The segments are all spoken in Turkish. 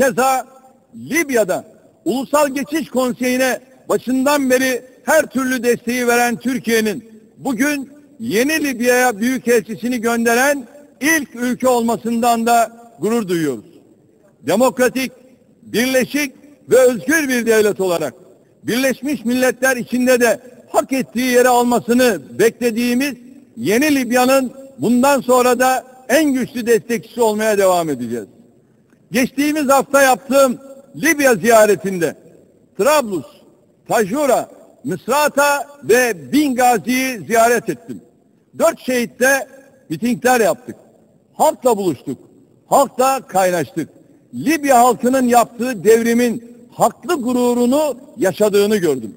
Keza Libya'da Ulusal Geçiş Konseyi'ne başından beri her türlü desteği veren Türkiye'nin bugün yeni Libya'ya büyükelçisini gönderen ilk ülke olmasından da gurur duyuyoruz. Demokratik, birleşik ve özgür bir devlet olarak Birleşmiş Milletler içinde de hak ettiği yere almasını beklediğimiz yeni Libya'nın bundan sonra da en güçlü destekçisi olmaya devam edeceğiz. Geçtiğimiz hafta yaptığım Libya ziyaretinde Trablus, Tajura, Misrata ve Bingazi'yi ziyaret ettim. Dört şehitte mitingler yaptık. Halkla buluştuk. Halkla kaynaştık. Libya halkının yaptığı devrimin haklı gururunu yaşadığını gördüm.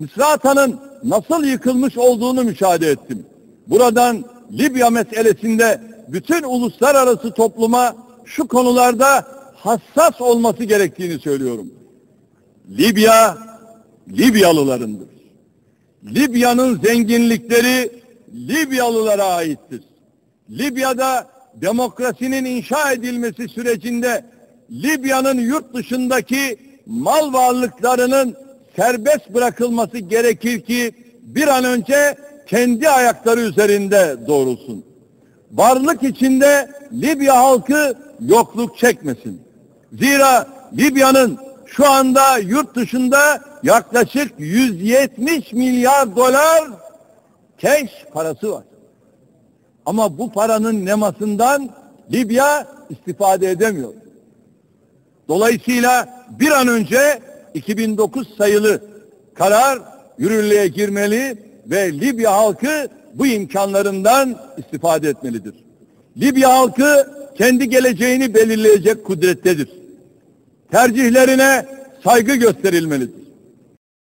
Misrata'nın nasıl yıkılmış olduğunu müşahede ettim. Buradan Libya meselesinde bütün uluslararası topluma şu konularda hassas olması gerektiğini söylüyorum. Libya, Libyalılarındır. Libya'nın zenginlikleri Libyalılara aittir. Libya'da demokrasinin inşa edilmesi sürecinde Libya'nın yurt dışındaki mal varlıklarının serbest bırakılması gerekir ki bir an önce kendi ayakları üzerinde doğrulsun. Varlık içinde Libya halkı yokluk çekmesin. Zira Libya'nın şu anda yurt dışında yaklaşık 170 milyar dolar keş parası var. Ama bu paranın nemasından Libya istifade edemiyor. Dolayısıyla bir an önce 2009 sayılı karar yürürlüğe girmeli ve Libya halkı bu imkanlarından istifade etmelidir. Libya halkı kendi geleceğini belirleyecek kudrettedir. Tercihlerine saygı gösterilmelidir.